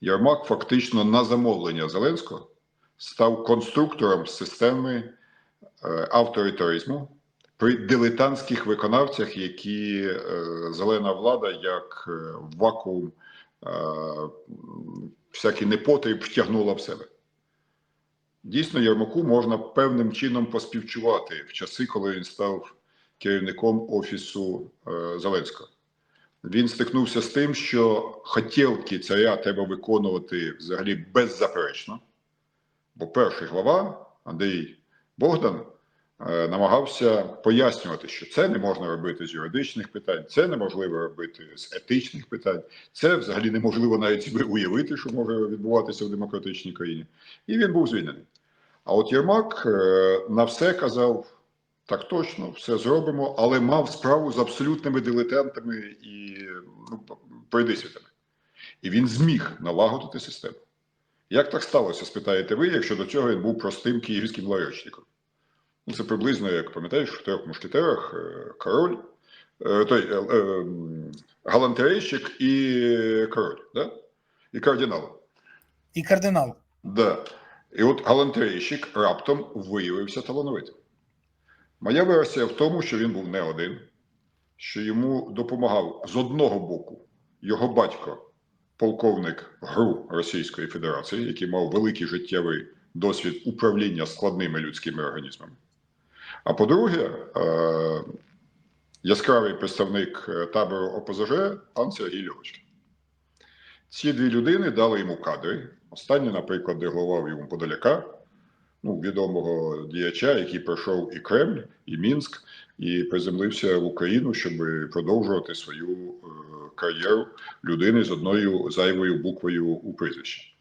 Єрмак фактично на замовлення Зеленського став конструктором системи е, авторитаризму при дилетантських виконавцях, які е, зелена влада як е, вакуум всякий непотріб втягнула в себе. Дійсно, Єрмаку можна певним чином поспівчувати в часи, коли він став керівником офісу Зеленського. Він стикнувся з тим, що хотілки царя треба виконувати взагалі беззаперечно. Бо перший глава Андрій Богдан е, намагався пояснювати, що це не можна робити з юридичних питань, це неможливо робити з етичних питань, це взагалі неможливо навіть собі уявити, що може відбуватися в демократичній країні. І він був звільнений. А от Єрмак е, на все казав. Так точно, все зробимо, але мав справу з абсолютними дилетантами і ну, пройдисвітами. І він зміг налагодити систему. Як так сталося, спитаєте ви, якщо до цього він був простим київським ларечником? Ну, це приблизно, як пам'ятаєш, в трьох мушкетерах е, король, е, той е, галантерейщик і король, да? і кардинал. І кардинал. Да. І от галантерейщик раптом виявився талановитим. Моя версія в тому, що він був не один, що йому допомагав з одного боку його батько, полковник ГРУ Російської Федерації, який мав великий життєвий досвід управління складними людськими організмами. А по-друге, е- яскравий представник е, табору ОПЗЖ пан Сергій Льовочкін. Ці дві людини дали йому кадри. Останній, наприклад, деглував йому Подоляка, ну, відомого діяча, який пройшов і Кремль, і Мінськ, і приземлився в Україну, щоб продовжувати свою е, кар'єру людини з одною зайвою буквою у прізвищі.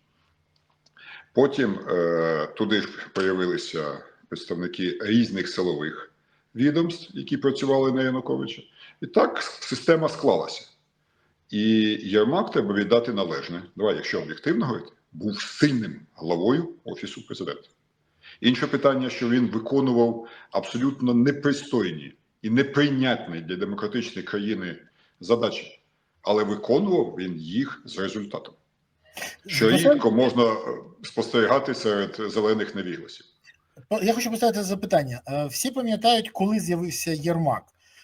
Потім е, туди ж появилися представники різних силових відомств, які працювали на Януковича. І так система склалася. І Єрмак треба віддати належне. Давай, якщо об'єктивно говорити, був сильним главою Офісу президента. Інше питання, що він виконував абсолютно непристойні і неприйнятні для демократичної країни задачі, але виконував він їх з результатом, що рідко можна е, спостерігати серед зелених невігласів. Я хочу поставити запитання. Е, Всі пам'ятають, коли з'явився Єрмак.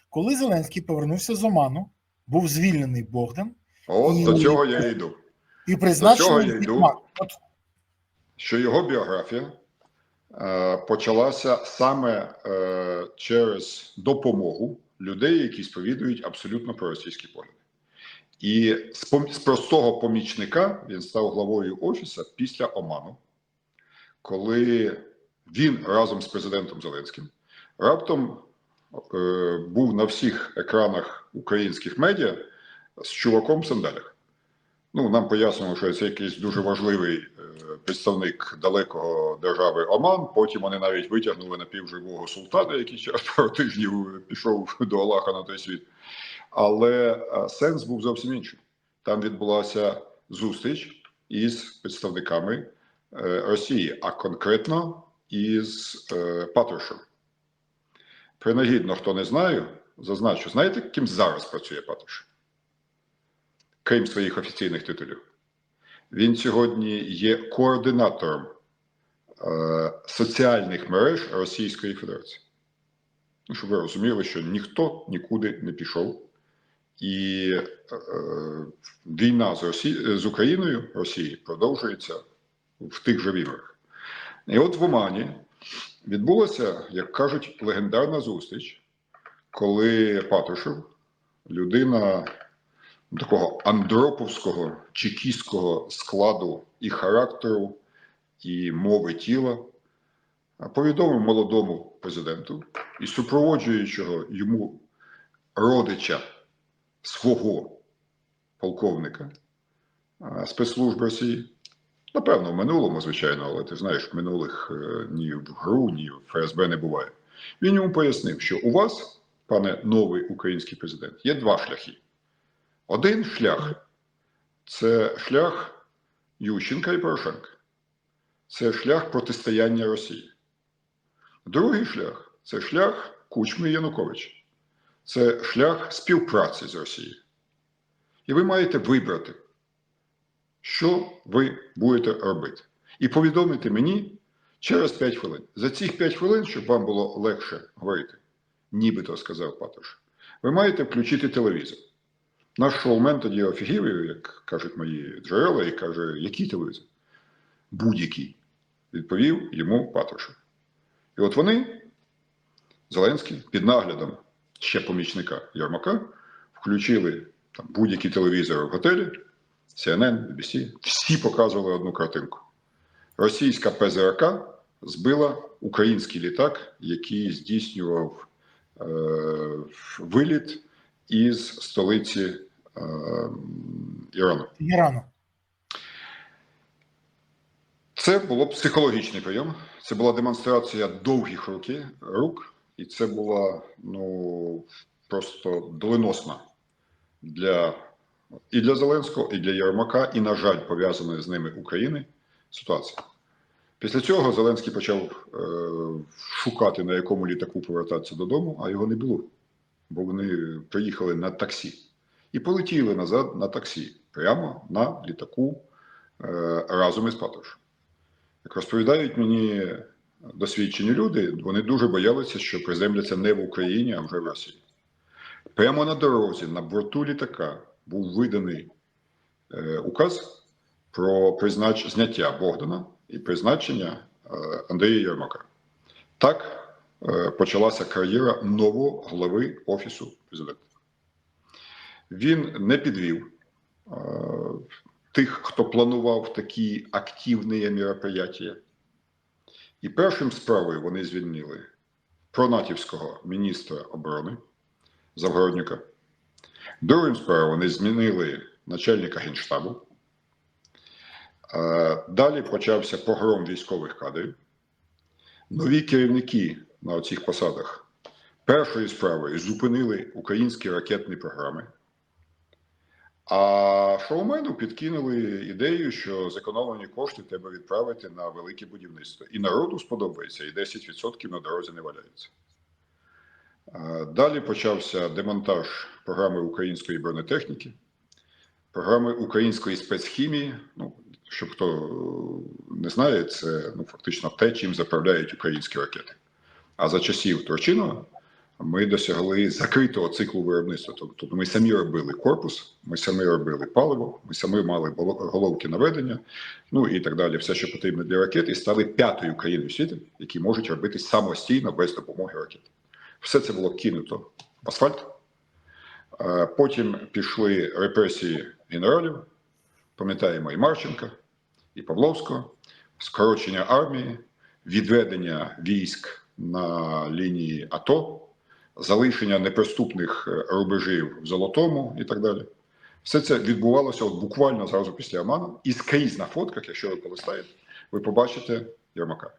Коли Зеленський повернувся з Оману, був звільнений Богдан От І- до цього я йду. і призначений я йду. Єрмак. Що його біографія почалася саме е, через допомогу людей, які сповідують абсолютно проросійські погляди. І з, простого помічника він став главою офісу після Оману, коли він разом з президентом Зеленським раптом е, був на всіх екранах українських медіа з чуваком в сандалях. Ну, нам пояснювали, що це якийсь дуже важливий е, представник далекого держави Оман. Потім вони навіть витягнули напівживого султана, який через пару тижнів пішов до Аллаха на той світ. Але е, сенс був зовсім інший. Там відбулася зустріч із представниками е, Росії, а конкретно із е, Патрушем. Принагідно, хто не знає, зазначу, знаєте, ким зараз працює Патруш? крім своїх офіційних титулів. Він сьогодні є координатором е, соціальних мереж Російської Федерації. Ну, щоб ви розуміли, що ніхто нікуди не пішов. І е, війна з, Росі... з Україною Росії продовжується в тих же вімрах. І от в Омані відбулася, як кажуть, легендарна зустріч, коли Патрушев, людина такого андроповського чекістського складу і характеру, і мови тіла, повідомив молодому президенту і супроводжуючого йому родича свого полковника а, спецслужб Росії. Напевно, в минулому, звичайно, але ти знаєш, в минулих е, ні в ГРУ, ні в ФСБ не буває. Він йому пояснив, що у вас, пане новий український президент, є два шляхи. Один шлях це шлях Ющенка і Порошенка. Це шлях протистояння Росії. Другий шлях це шлях Кучми Януковича. Це шлях співпраці з Росією. І ви маєте вибрати, що ви будете робити. І повідомити мені через 5 хвилин. За цих 5 хвилин, щоб вам було легше говорити, нібито сказав Патош, ви маєте включити телевізор. Наш шоумен тоді офігів, як кажуть мої джерела, і каже, який телевізор? Будь-який. Відповів йому Патошу. І от вони, Зеленський, під наглядом ще помічника Ярмака, включили там, будь-які телевізори в готелі, CNN, BBC, всі показували одну картинку. Російська ПЗРК збила український літак, який здійснював е, виліт із столиці Ірану. Ірану. Це було психологічний прийом. Це була демонстрація довгих руки, рук, і це була ну просто доленосна для і для Зеленського, і для Єрмака, і, на жаль, пов'язаної з ними України ситуація. Після цього Зеленський почав е, шукати, на якому літаку повертатися додому, а його не було. Бо вони приїхали на таксі і полетіли назад на таксі, прямо на літаку е, разом із Патошем. Як розповідають мені досвідчені люди, вони дуже боялися, що приземляться не в Україні, а вже в Росії. Прямо на дорозі, на борту літака, був виданий е, указ про признач... зняття Богдана і призначення е, Андрія Єрмака. Так почалася кар'єра нового глави Офісу президента. Він не підвів е, тих, хто планував такі активні мероприятия. І першим справою вони звільнили пронатівського міністра оборони Завгороднюка. Другим справою вони змінили начальника генштабу. Е, Далі почався погром військових кадрів. Нові керівники на цих посадах першою справою зупинили українські ракетні програми. А шоумену підкинули ідею, що зекономлені кошти треба відправити на велике будівництво. І народу сподобається, і 10% на дорозі не валяється. Далі почався демонтаж програми української бронетехніки, програми української спецхімії. Ну, щоб хто не знає, це ну, фактично те, чим заправляють українські ракети. А за часів Турчинова ми досягли закритого циклу виробництва. Тобто ми самі робили корпус, ми самі робили паливо, ми самі мали голо- головки наведення, ну і так далі. Все, що потрібно для ракет, і стали п'ятою країною світу, які можуть робити самостійно без допомоги ракет. Все це було кинуто в асфальт. Е, Потім пішли репресії генералів. Пам'ятаємо і Марченка, і Павловського, скорочення армії, відведення військ на лінії АТО, залишення неприступних е, рубежів в Золотому і так далі. Все це відбувалося от буквально зразу після Аману. І скрізь на фотках, якщо ви полистаєте, ви побачите Єрмака.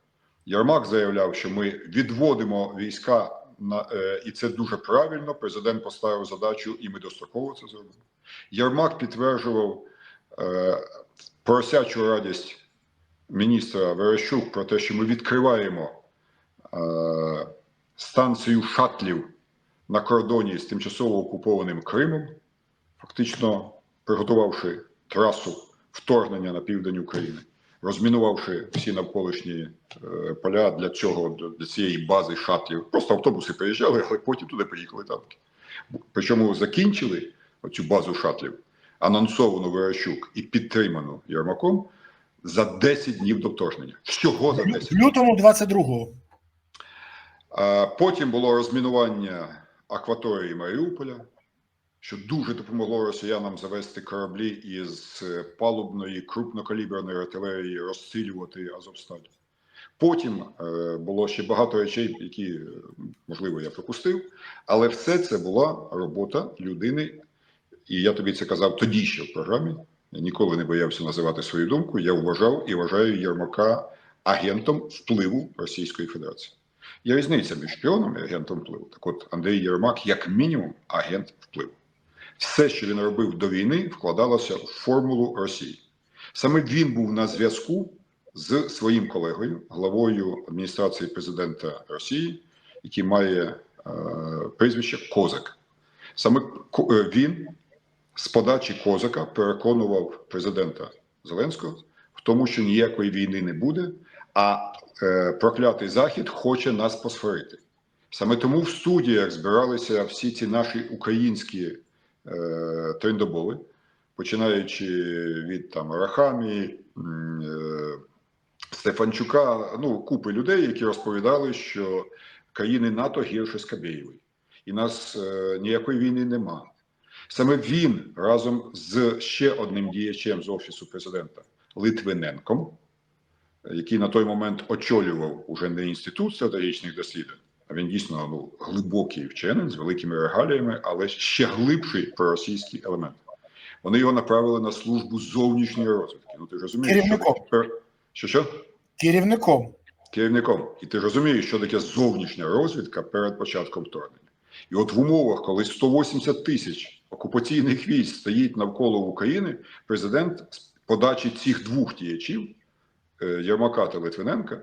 Єрмак заявляв, що ми відводимо війська на е, і це дуже правильно. Президент поставив задачу, і ми достроково це зробимо. Єрмак підтверджував е, поросячу радість міністра Верещук про те, що ми відкриваємо е, станцію шатлів на кордоні з тимчасово окупованим Кримом, фактично приготувавши трасу вторгнення на південь України, розмінувавши всі навколишні е, поля для цього, для- цієї бази шатлів. Просто автобуси приїжджали, але потім туди приїхали танки. Причому закінчили оцю базу шатлів, анонсовану Верещук і підтриману Єрмаком за 10 днів до вторгнення. Всього за 10 В лютому 22-го. Потім було розмінування акваторії Маріуполя, що дуже допомогло росіянам завести кораблі із е, палубної крупнокаліберної артилерії, розстрілювати Азовсталь. Потім е, було ще багато речей, які, е, можливо, я пропустив, але все це була робота людини, і я тобі це казав тоді ще в програмі. Я ніколи не боявся називати свою думку. Я вважав і вважаю Єрмака агентом впливу Російської Федерації. Є різниця між шпіоном і агентом впливу. Так от Андрій Єрмак, як мінімум, агент впливу. Все, що він робив до війни, вкладалося в формулу Росії. Саме він був на зв'язку з своїм колегою, главою адміністрації президента Росії, який має е, прізвище Козак. Саме е, він з подачі Козака переконував президента Зеленського в тому, що ніякої війни не буде, а е, проклятий Захід хоче нас посварити. Саме тому в студіях збиралися всі ці наші українські е, трендоболи, починаючи від там Рахамі, е, Стефанчука, ну купи людей, які розповідали, що країни НАТО гірше Скабєєвої, і нас е, ніякої війни нема. Саме він разом з ще одним діячем з офісу президента Литвиненком, який на той момент очолював уже не інститут стратегічних досліджень, а він дійсно ну, глибокий вчений з великими регаліями, але ще глибший проросійський елемент. Вони його направили на службу зовнішньої розвідки. Ну ти розумієш, Керівником. що що? Керівником. керівником. І ти розумієш, що таке зовнішня розвідка перед початком вторгнення. І от в умовах, коли 180 тисяч окупаційних військ стоїть навколо України, президент з подачі цих двох діячів Єрмака та Литвиненка,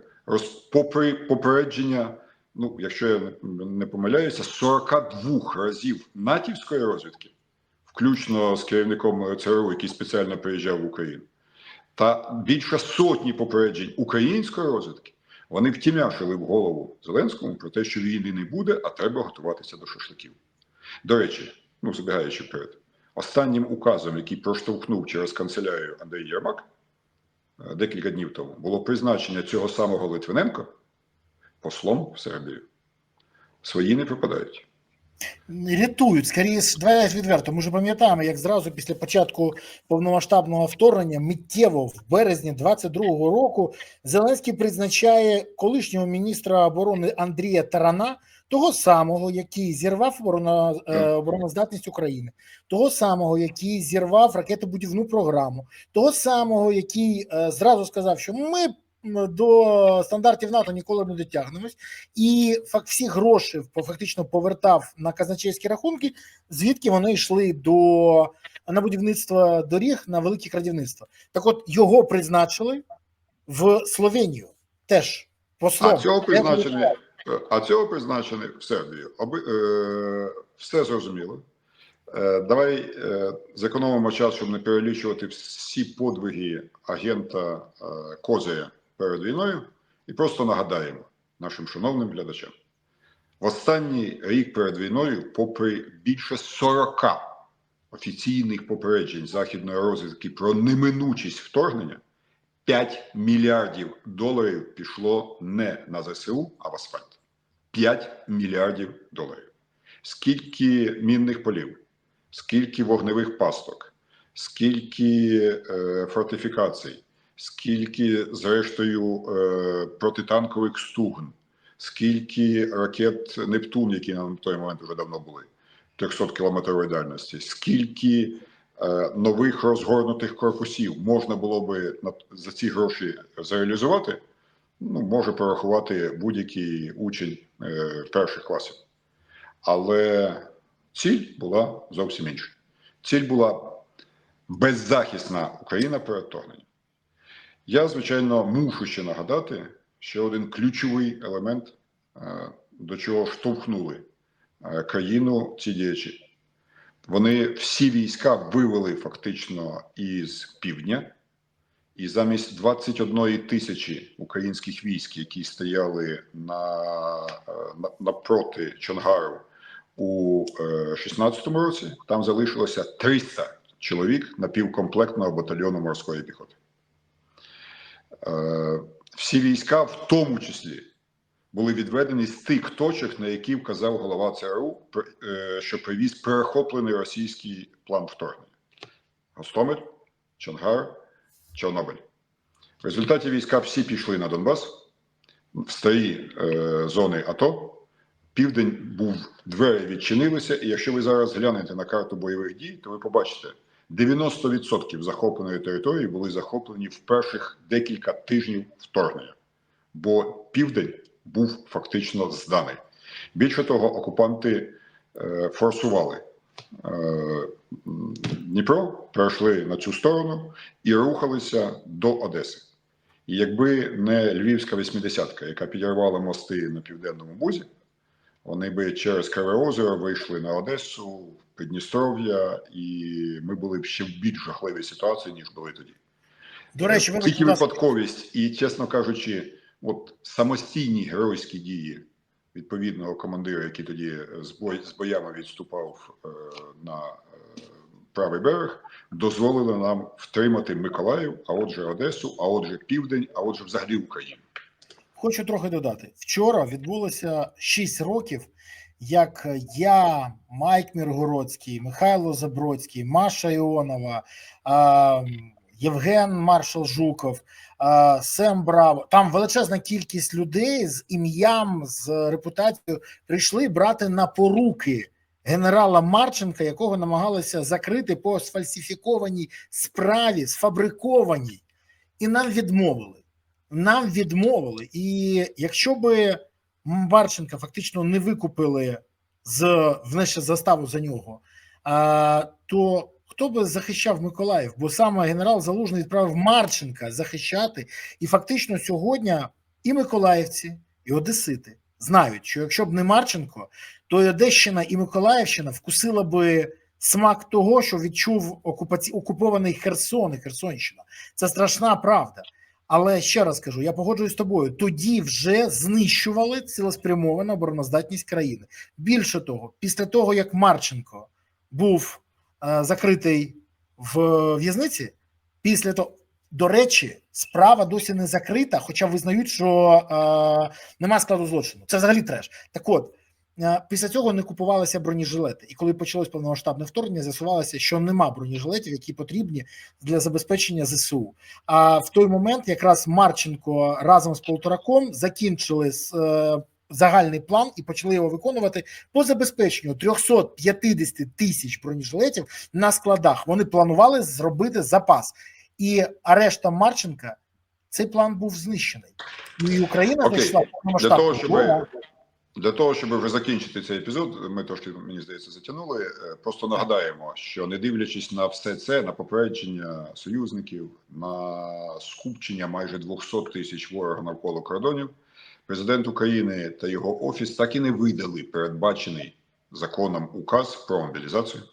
попри попередження, ну якщо я не, помиляюся, 42 разів натівської розвідки, включно з керівником ЦРУ, який спеціально приїжджав в Україну, та більше сотні попереджень української розвідки, вони втімяшили в голову Зеленському про те, що війни не буде, а треба готуватися до шашликів. До речі, ну забігаючи вперед, останнім указом, який проштовхнув через канцелярію Андрій Єрмак е, декілька днів тому, було призначення цього самого Литвиненка послом в Сербію. Свої не пропадають. Рятують, скоріше, давай відверто. Ми ж пам'ятаємо, як зразу після початку повномасштабного вторгнення миттєво в березні 22-го року Зеленський призначає колишнього міністра оборони Андрія Тарана, того самого, який зірвав оборона, е, обороноздатність України, того самого, який зірвав ракетобудівну програму, того самого, який е, зразу сказав, що ми до стандартів НАТО ніколи не дотягнемось, і фак всі гроші фактично повертав на казначейські рахунки, звідки вони йшли до на будівництво доріг на велике крадівництво. Так, от його призначили в Словенію теж послом. А цього призначений, а цього призначений в Сербію. Оби, е, все зрозуміло. Е, давай е, зекономимо час, щоб не перелічувати всі подвиги агента е, Козиря перед війною, і просто нагадаємо нашим шановним глядачам. В останній рік перед війною, попри більше 40 офіційних попереджень західної розвідки про неминучість вторгнення, 5 мільярдів доларів пішло не на ЗСУ, а в асфальт. 5 мільярдів доларів. Скільки мінних полів, скільки вогневих пасток, скільки е, фортифікацій, скільки, зрештою, е, протитанкових стугн, скільки ракет Нептун, які на той момент вже давно були, 300 кілометрової дальності, скільки нових розгорнутих корпусів можна було би за ці гроші зреалізувати, ну, може порахувати будь-який учень е, перших класів. Але ціль була зовсім інша. Ціль була беззахисна Україна перед вторгненням. Я, звичайно, мушу ще нагадати ще один ключовий елемент, е, до чого штовхнули е, країну ці діячі. Вони всі війська вивели фактично із півдня, і замість 21 тисячі українських військ, які стояли на, е, на напроти Чонгару у 16-му році, там залишилося 300 чоловік напівкомплектного батальйону морської піхоти. Е, Всі війська, в тому числі, були відведені з тих точок, на які вказав голова ЦРУ, е, що привіз перехоплений російський план вторгнення: Гостомель, Чонгар, Чорнобиль. В результаті війська всі пішли на Донбас, в старі е, зони АТО. Південь був, двері відчинилися, і якщо ви зараз глянете на карту бойових дій, то ви побачите, 90% захопленої території були захоплені в перших декілька тижнів вторгнення, бо південь був фактично зданий. Більше того, окупанти е, форсували е, Дніпро, перейшли на цю сторону і рухалися до Одеси. І якби не Львівська 80-ка, яка підірвала мости на південному бузі, вони би через Криве озеро вийшли на Одесу, Придністров'я, і ми були б ще в більш жахливій ситуації, ніж були тоді. До речі, тільки випадковість і, чесно кажучи, от самостійні геройські дії відповідного командира, який тоді з, бой, з боями відступав е, на е, правий берег, дозволили нам втримати Миколаїв, а отже Одесу, а отже Південь, а отже взагалі Україну. Хочу трохи додати. Вчора відбулося 6 років, як я, Майк Міргородський, Михайло Забродський, Маша Іонова, Євген Маршал Жуков, Сем Браво. Там величезна кількість людей з ім'ям, з репутацією прийшли брати на поруки генерала Марченка, якого намагалися закрити по сфальсифікованій справі, сфабрикованій, і нам відмовили нам відмовили. І якщо би Марченка фактично не викупили з внесе заставу за нього, то хто би захищав Миколаїв? Бо саме генерал Залужний відправив Марченка захищати, і фактично сьогодні і Миколаївці, і Одесити знають, що якщо б не Марченко, то і Одещина і Миколаївщина вкусила би смак того, що відчув окупаці... окупований Херсон і Херсонщина. Це страшна правда. Але ще раз кажу, я погоджуюсь з тобою. Тоді вже знищували цілеспрямовану обороноздатність країни. Більше того, після того як Марченко був закритий в в'язниці, після того, до речі, справа досі не закрита, хоча визнають, що е, нема складу злочину. Це взагалі треш. Так от. е, Після цього не купувалися бронежилети, і коли почалось повномасштабне вторгнення, з'ясувалося, що нема бронежилетів, які потрібні для забезпечення ЗСУ. А в той момент якраз Марченко разом з Полтораком закінчили е, загальний план і почали його виконувати по забезпеченню 350 тисяч бронежилетів на складах. Вони планували зробити запас, і арештом Марченка цей план був знищений. І Україна Окей. зайшла Для того, щоб. Для того, щоб вже закінчити цей епізод, ми трошки, мені здається, затягнули. Е, Просто нагадаємо, що не дивлячись на все це, на попередження союзників, на скупчення майже 200 тисяч ворога навколо кордонів, президент України та його офіс так і не видали передбачений законом указ про мобілізацію,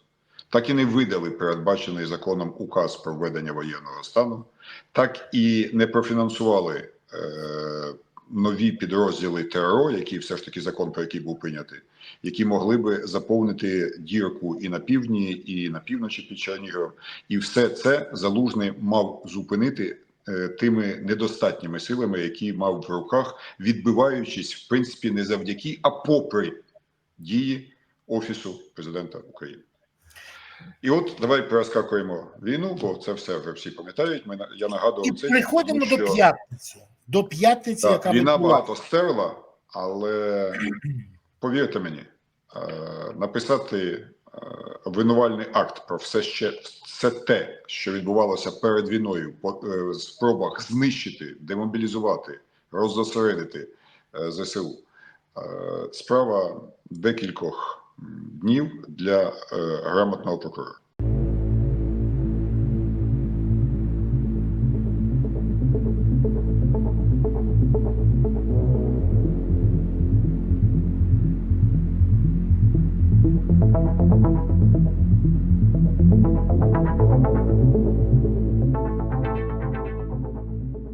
так і не видали передбачений законом указ про введення воєнного стану, так і не профінансували. Е- нові підрозділи ТРО, які все ж таки закон про який був прийнятий, які могли би заповнити дірку і на півдні, і на півночі під Черніговом, і все це залужний мав зупинити тими недостатніми силами, які мав в руках, відбиваючись в принципі не завдяки, а попри дії офісу президента України. І от давай перескакуємо війну, бо це все вже всі пам'ятають. Ми я нагадував І це приходимо тому до що- п'ятниці. До п'ятниці, так, яка війна відбулася. багато стерла, але повірте мені, е, написати е, винувальний акт про все ще все те, що відбувалося перед війною, по е, спробах знищити, демобілізувати, роззосередити е, ЗСУ. Справа декількох днів для грамотного прокурора.